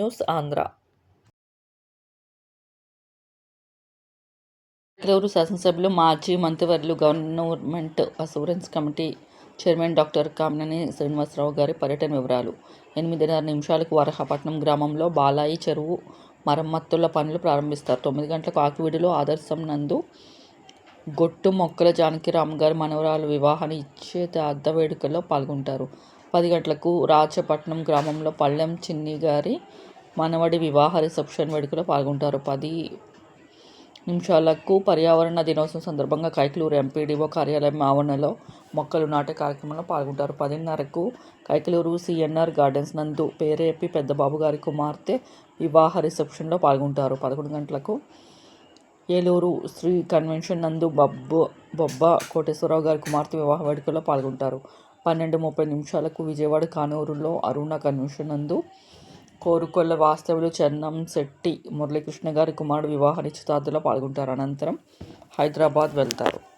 News Andhra Kaikaluru శాసనసభ్యులు మాజీ మంత్రివర్యులు government assurance committee chairman doctor Kamineni Srinivasarao గారి పర్యటన వివరాలు. ఎనిమిదిన్నర నిమిషాలకు వరహపట్నం గ్రామంలో బాలాయి చెరువు మరమ్మతుల పనులు ప్రారంభిస్తారు. తొమ్మిది గంటలకు ఆకువీడిలో ఆదర్శం నందు గొట్టు మొక్కల జానకిరామ్ గారి మనవరాలు వివాహ నిశ్చితార్థ వేడుకల్లో పాల్గొంటారు. పది గంటలకు రాజపట్నం గ్రామంలో పళ్ళెం చిన్ని గారి మనవడి వివాహ రిసెప్షన్ వేడుకలో పాల్గొంటారు. పది నిమిషాలకు పర్యావరణ దినోత్సవం సందర్భంగా కైకలూరు ఎంపీడీఓ కార్యాలయం ఆవరణలో మొక్కలు నాటే కార్యక్రమంలో పాల్గొంటారు. పదిన్నరకు కైకలూరు సిఎన్ఆర్ గార్డెన్స్ నందు పేరేపి పెద్దబాబు గారి కుమార్తె వివాహ రిసెప్షన్లో పాల్గొంటారు. పదకొండు గంటలకు ఏలూరు శ్రీ కన్వెన్షన్ నందు బొబ్బ బొబ్బ కోటేశ్వరరావు గారి కుమార్తె వివాహ వేడుకలో పాల్గొంటారు. పన్నెండు ముప్పై నిమిషాలకు విజయవాడ కానూరులో అరుణ కన్వెన్షన్ నందు కోరుకొల్ల వాస్తవులు చెన్నం శెట్టి మురళీకృష్ణ గారి కుమారుడు వివాహ నిశ్చితార్థులో పాల్గొంటారు. అనంతరం హైదరాబాద్ వెళ్తారు.